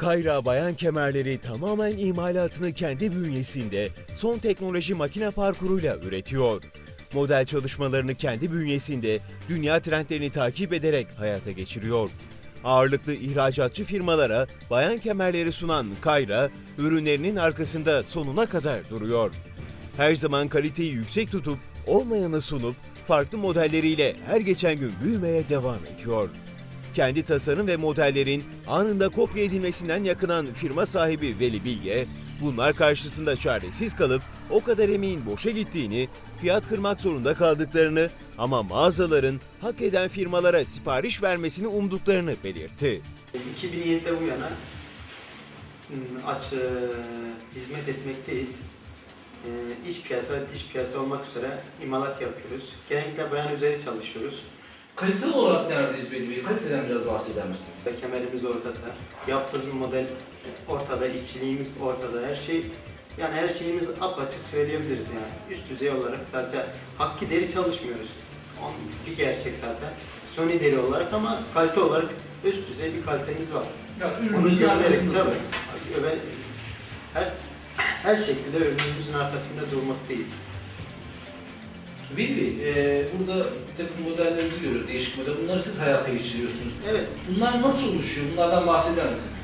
Kayra bayan kemerleri tamamen imalatını kendi bünyesinde son teknoloji makine parkuruyla üretiyor. Model çalışmalarını kendi bünyesinde dünya trendlerini takip ederek hayata geçiriyor. Ağırlıklı ihracatçı firmalara bayan kemerleri sunan Kayra, ürünlerinin arkasında sonuna kadar duruyor. Her zaman kaliteyi yüksek tutup olmayanı sunup farklı modelleriyle her geçen gün büyümeye devam ediyor. Kendi tasarım ve modellerin anında kopya edilmesinden yakınan firma sahibi Veli Bilge, bunlar karşısında çaresiz kalıp o kadar emeğin boşa gittiğini, fiyat kırmak zorunda kaldıklarını ama mağazaların hak eden firmalara sipariş vermesini umduklarını belirtti. 2007'de bu yana ım, aç, e, hizmet etmekteyiz. E, piyasa ve dış piyasa olmak üzere imalat yapıyoruz. Genellikle bayan üzeri çalışıyoruz. Kalite olarak neredeyiz Veli Bey? Kaliteden biraz bahseder misiniz? Kemerimiz ortada. Yaptığımız model ortada, işçiliğimiz ortada. Her şey yani her şeyimiz apaçık söyleyebiliriz yani. Üst düzey olarak sadece hakki deri çalışmıyoruz. Bir gerçek zaten. Sony deri olarak ama kalite olarak üst düzey bir kalitemiz var. Ya görmesi neredesiniz? tabii. Her her şekilde ürünümüzün arkasında durmaktayız. Veli e, burada bir takım modellerinizi görüyoruz, değişik model. Bunları siz hayata geçiriyorsunuz. Evet, Bunlar nasıl oluşuyor? Bunlardan bahseder misiniz?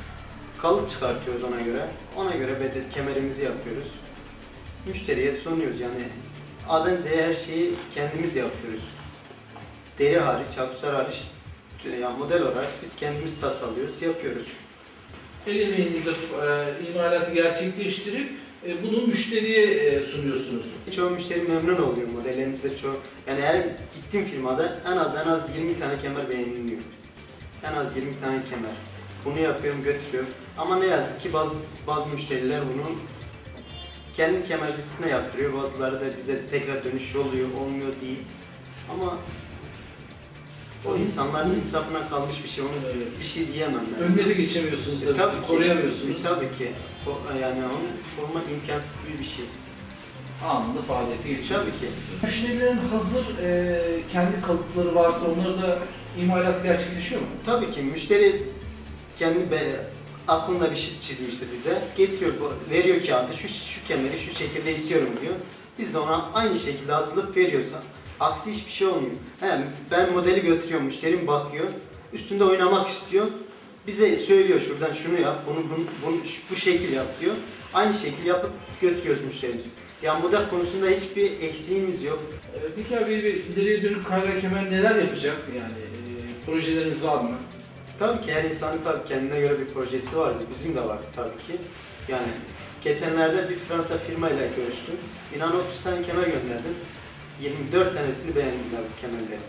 kalıp çıkartıyoruz ona göre. Ona göre bedel kemerimizi yapıyoruz. Müşteriye sunuyoruz yani. A'dan Z'ye her şeyi kendimiz yapıyoruz. Deri hariç, aksesuar hariç yani model olarak biz kendimiz tasarlıyoruz, yapıyoruz. El emeğinizle e, imalatı gerçekleştirip e, bunu müşteriye e, sunuyorsunuz. Çoğu müşteri memnun oluyor modellerimizde çok. Yani her gittiğim firmada en az en az 20 tane kemer beğeniliyor. En az 20 tane kemer. Bunu yapıyorum, götürüyorum. Ama ne yazık ki bazı bazı müşteriler bunu kendi kemercisine yaptırıyor. Bazıları da bize tekrar dönüş oluyor, olmuyor değil. Ama o insanların insafına kalmış bir şey. Onu Evet. bir şey diyemem ben. De geçemiyorsunuz E, tabii, tabii ki. koruyamıyorsunuz. E, tabii ki. O- Yani onu koruma imkansız bir şey. Anında faaliyete geçiyor. Tabii ki. Müşterilerin hazır e, kendi kalıpları varsa onları da imalat gerçekleşiyor mu? Tabii ki müşteri kendi be, aklında bir şey çizmiştir bize. Getiriyor, bu- veriyor kağıdı, şu, şu kemeri şu şekilde istiyorum diyor. Biz de ona aynı şekilde hazırlayıp veriyoruz. Aksi hiçbir şey olmuyor. He, ben modeli götürüyorum, müşterim bakıyor, üstünde oynamak istiyor. Bize söylüyor şuradan şunu yap, bunu, bunu, bunu bu şekil yap diyor. Aynı şekil yapıp götürüyoruz müşterimize. Yani model konusunda hiçbir eksiğimiz yok. E, peki abi bir ileriye dönük kayra kemer neler yapacak? Yani e, projeleriniz var mı? Tabii ki her insanın tabii kendine göre bir projesi vardı. Bizim de vardı tabii ki. Yani geçenlerde bir Fransa firmayla görüştüm. İnan 30 tane kemer gönderdim. 24 tanesini beğendiler bu kemerleri.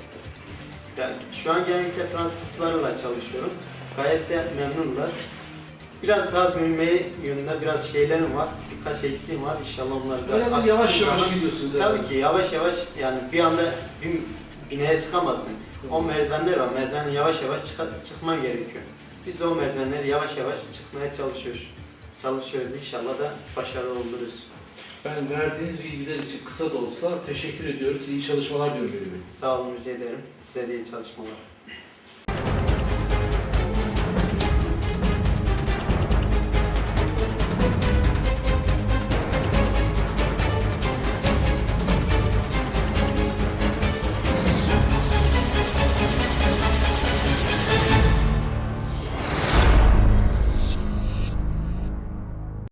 Yani şu an genellikle Fransızlarla çalışıyorum. Gayet de memnunlar. Biraz daha büyümeye yönünde biraz şeylerim var. Birkaç eksiğim var. İnşallah onları da Öyle bir aksın yavaş yavaş gidiyorsunuz. Tabii ki yavaş yavaş yani bir anda bir binaya çıkamazsın. O merdivenler var. Merdiven yavaş yavaş çıka- çıkman gerekiyor. Biz de o merdivenleri yavaş yavaş çıkmaya çalışıyoruz. Çalışıyoruz. İnşallah da başarılı oluruz. Ben verdiğiniz bilgiler için kısa da olsa teşekkür ediyoruz. İyi çalışmalar diliyorum. Sağ olun rica ederim. Size de iyi çalışmalar.